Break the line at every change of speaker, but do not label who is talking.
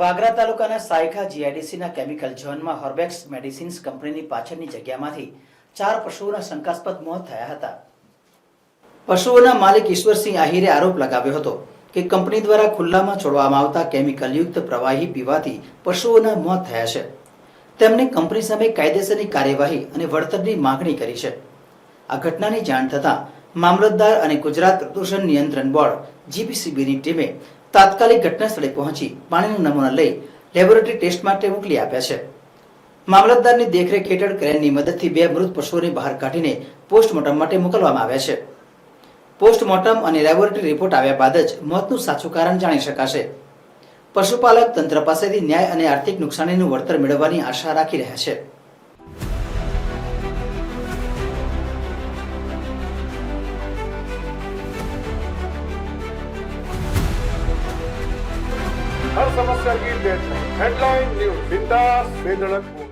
વાગરા તાલુકાના સાયખા જીઆઈડીસીના કેમિકલ ઝોનમાં હોર્બેક્સ મેડિસિન્સ કંપનીની પાછળની જગ્યામાંથી ચાર પશુઓના શંકાસ્પદ મોત થયા હતા. પશુઓના માલિક ઈશ્વરસિંહ આહિરે આરોપ લગાવ્યો હતો કે કંપની દ્વારા ખુલ્લામાં છોડવામાં આવતા કેમિકલયુક્ત પ્રવાહી પીવાથી પશુઓના મોત થયા છે. તેમણે કંપની સામે કાયદેસરની કાર્યવાહી અને વળતરની માગણી કરી છે. આ ઘટનાની જાણ થતાં મામલતદાર અને ગુજરાત પ્રદૂષણ નિયંત્રણ બોર્ડ, જીપીસીબીની ટીમે તાત્કાલિક ઘટના સ્થળે પહોંચી પાણીનો નમૂના લઈ લેબોરેટરી ટેસ્ટ માટે મોકલી આપ્યા છે. મામલતદારની દેખરેખ હેઠળ ક્રેનની મદદથી બે મૃત પશુઓને બહાર કાઢીને પોસ્ટમોર્ટમ માટે મોકલવામાં આવ્યા છે. પોસ્ટમોર્ટમ અને લેબોરેટરી રિપોર્ટ આવ્યા બાદ જ મોતનું સાચું કારણ જાણી શકાશે. પશુપાલક તંત્ર પાસેથી ન્યાય અને આર્થિક નુકસાનીનું વળતર મેળવવાની આશા રાખી રહ્યા છે.
સમસ્યા ગીર દેશ હેડલાઇન ન્યૂઝ બિંદાસ બેધડક